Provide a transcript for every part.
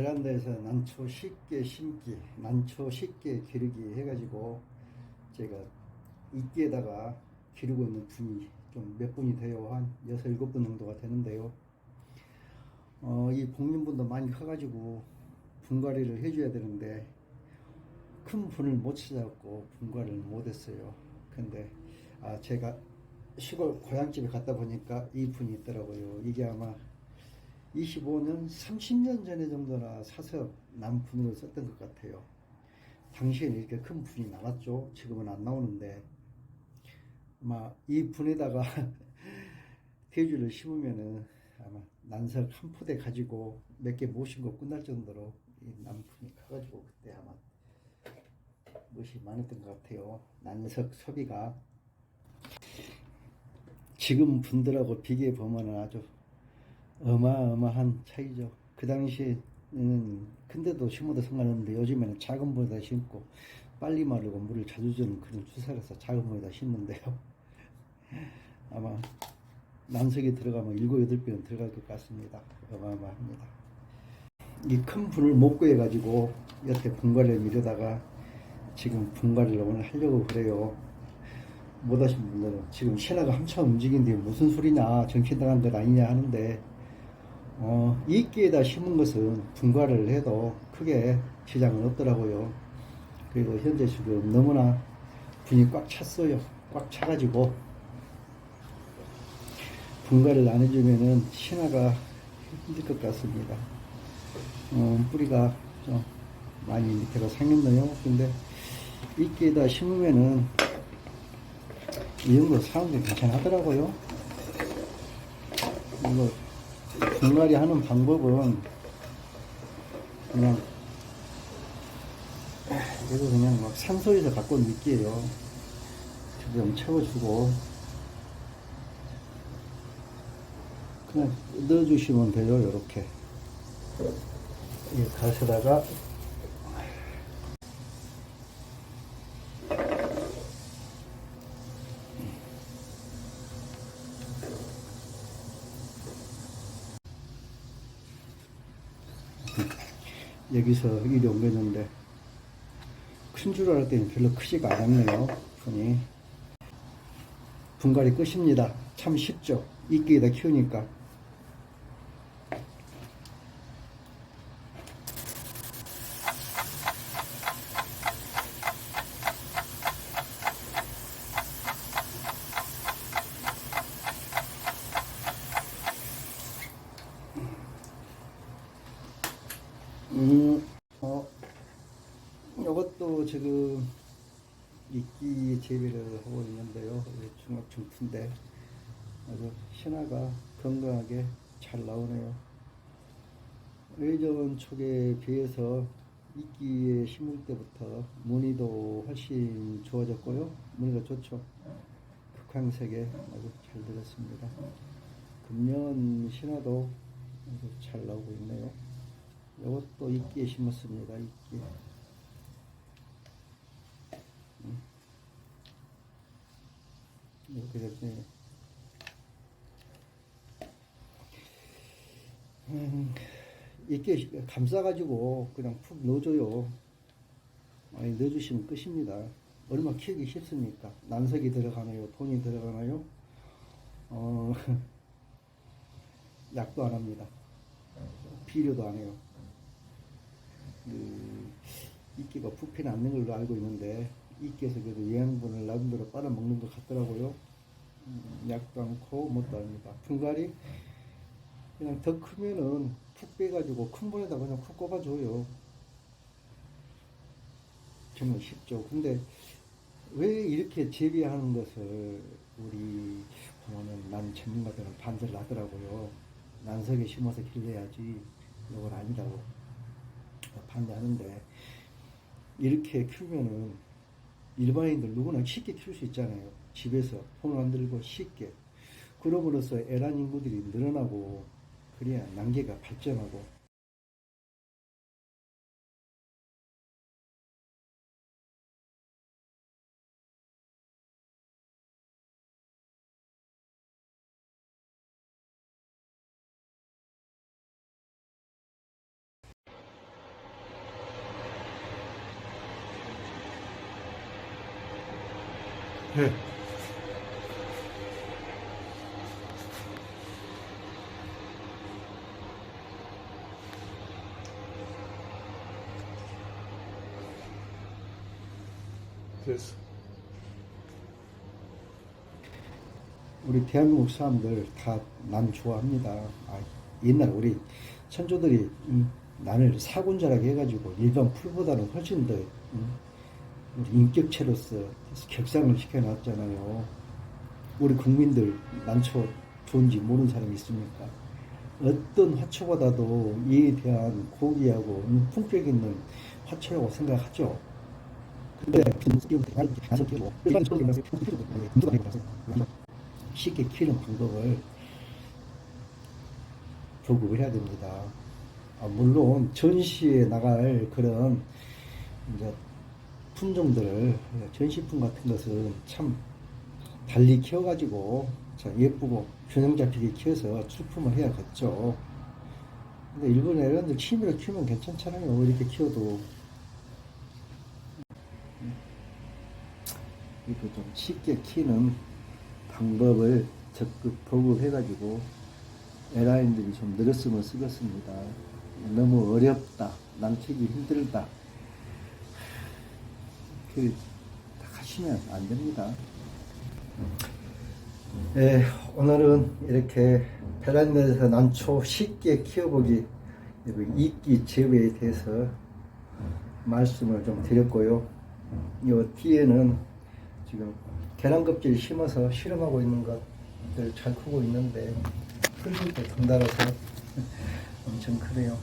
베란다에서 난초 쉽게 심기, 난초 쉽게 기르기 해가지고 제가 이끼에다가 기르고 있는 분이 좀 몇 분이 돼요. 한 여섯 일곱 분 정도가 되는데요. 어, 이 복륜분도 많이 커가지고 분갈이를 해줘야 되는데 큰 분을 못 찾아갖고 분갈이를 못했어요. 근데 아 제가 시골 고향집에 갔다 보니까 이 분이 있더라고요. 이게 아마 25년, 30년 전에 정도나 사서 남 분으로 썼던 것 같아요. 당시에는 이렇게 큰 분이 나왔죠. 지금은 안 나오는데 아마 이 분에다가 대주를 심으면은 아마 난석 한 포대 가지고 몇 개 모신 거 끝날 정도로 이 남분이 커가지고 그때 아마 멋이 많았던 것 같아요. 난석 소비가 지금 분들하고 비교해 보면은 아주 어마어마한 차이죠. 그 당시에는 큰데도 심어도 상관없는데 요즘에는 작은 분에다 심고 빨리 마르고 물을 자주 주는 그런 추세라서 작은 분에다 심는데요. 아마 난석이 들어가면 일곱 여덟 배는 들어갈 것 같습니다. 어마어마합니다. 이 큰 분을 못 구해가지고 여태 분갈이를 미루다가 지금 분갈이를 오늘 하려고 그래요. 못 하신 분들은 지금 신화가 한참 움직이는데 무슨 소리냐 정신당한 것 아니냐 하는데 어, 이끼에다 심은 것은 분갈이를 해도 크게 지장은 없더라고요. 그리고 현재 지금 너무나 분이 꽉 찼어요. 꽉 차가지고 분갈이를 안 해주면은 신화가 힘들 것 같습니다. 어, 뿌리가 좀 많이 밑에가 상했네요. 근데 이끼에다 심으면은 이 정도 사람들이 괜찮하더라고요. 이거 분갈이 하는 방법은 그냥 그래도 그냥 막 산소에서 갖고 온 미끼예요. 좀 채워주고 그냥 넣어주시면 돼요. 이렇게 이 가시다가 여기서 이리 옮겼는데 큰 줄 알았더니 별로 크지가 않았네요. 분이 분갈이 끝입니다. 참 쉽죠. 이끼에다 키우니까. 음, 어, 이것도 지금 이끼 재배를 하고 있는데요. 중학중인데 아주 신화가 건강하게 잘 나오네요. 예전 촉에 비해서 이끼에 심을 때부터 무늬도 훨씬 좋아졌고요. 무늬가 좋죠. 극황색에 아주 잘 들었습니다. 금년 신화도 아주 잘 나오고 있네요. 이것도 이끼에 심었습니다. 이끼. 이렇게 됐네요. 음, 이끼 감싸가지고 그냥 푹 넣어줘요. 많이 넣어주시면 끝입니다. 얼마 키우기 쉽습니까? 난석이 들어가나요? 돈이 들어가나요? 어, 약도 안 합니다. 비료도 안 해요. 그 이끼가 부패 않는 걸로 알고 있는데 이끼에서 그래도 영양분을 나름대로 빨아먹는 것 같더라고요. 음, 약도 않고 뭣도 아닙니다. 분갈이 그냥 더 크면은 푹 빼가지고 큰 볼에다 그냥 푹 꼽아줘요. 정말 쉽죠. 근데 왜 이렇게 재배하는 것을 우리 보면은 난 전문가들은 반대를 하더라고요. 난석에 심어서 길러야지 이건 아니라고 반대하는데 이렇게 키우면은 일반인들 누구나 쉽게 키울 수 있잖아요. 집에서 손안 들고 쉽게. 그러므로써 애란 인구들이 늘어나고 그래야 난개가 발전하고 네. 됐어. 우리 대한민국 사람들 다 난 좋아합니다. 아, 옛날 우리 천조들이 음, 난을 사군자라고 해가지고 일반 풀보다는 훨씬 더 음, 인격체로서 격상을 시켜놨잖아요. 우리 국민들 난초 좋은지 모르는 사람이 있습니까? 어떤 화초보다도 이에 대한 고귀하고 음, 품격 있는 화초라고 생각하죠. 근데 쉽게 키우는 방법을 보급을 해야 됩니다. 아, 물론 전시에 나갈 그런 이제 품종들을 전시품 같은 것은 참 달리 키워가지고 참 예쁘고 균형 잡히게 키워서 출품을 해야겠죠. 근데 일본 애들들 취미로 키우면 괜찮잖아요. 이렇게 키워도 이거 좀 쉽게 키우는 방법을 적극 보급해가지고 에라인들이 좀 늘었으면 쓰겠습니다. 너무 어렵다. 남치기 힘들다. 그 하시면 안 됩니다. 네, 오늘은 이렇게 베란다에서 난초 쉽게 키워보기 그리고 이끼 재배에 대해서 말씀을 좀 드렸고요. 이 뒤에는 지금 계란 껍질 심어서 실험하고 있는 것들 잘 크고 있는데 또 덩달아서 엄청 크네요.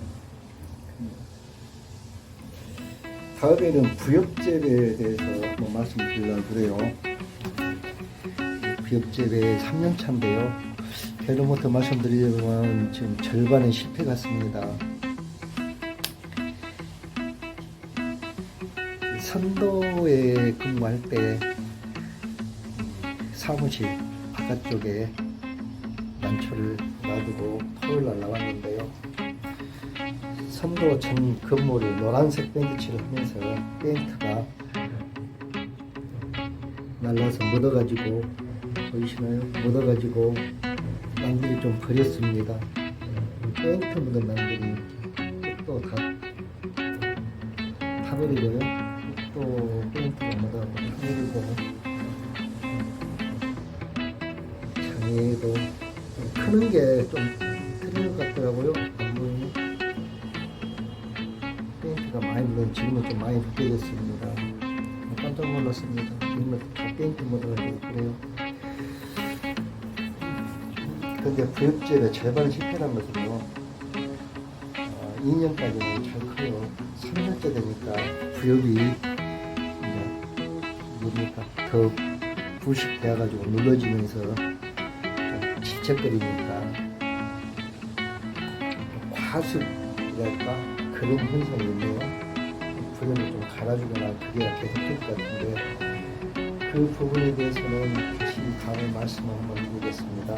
다음에는 부엽재배에 대해서 한번 말씀드리려고 그래요. 부엽재배 3년 차인데요. 배로부터 말씀드리려면 지금 절반의 실패 같습니다. 선도에 근무할 때 사무실 바깥쪽에 난초를 놔두고 토요일 날 나왔는데요. 선도 전 건물이 노란색 페인트칠을 하면서 페인트가 날라서 묻어가지고 보이시나요? 묻어가지고 난들이 좀 버렸습니다. 페인트 묻은 난들이 또다 타버리고요. 또 페인트가 묻어가고 타버리고 장애도 크는 게 좀 틀린 것 같더라고요. 묻은 지금은 좀 많이 벗겨졌습니다. 깜짝 놀랐습니다. 지금은 다 페인트 묻어가지고 그래요. 근데 부엽제의 절반 실패한 것은요. 어, 2년까지는 잘 커요. 3년째 되니까 부엽이 이제 뭡니까 더 부식되어가지고 눌러지면서 좀 질척거리니까 과습이랄까 그런 현상이 있네요. 부엽을 좀 갈아주거나 그게 계속 될 것 같은데 그 부분에 대해서는 다시 다음에 말씀을 한번 드리겠습니다.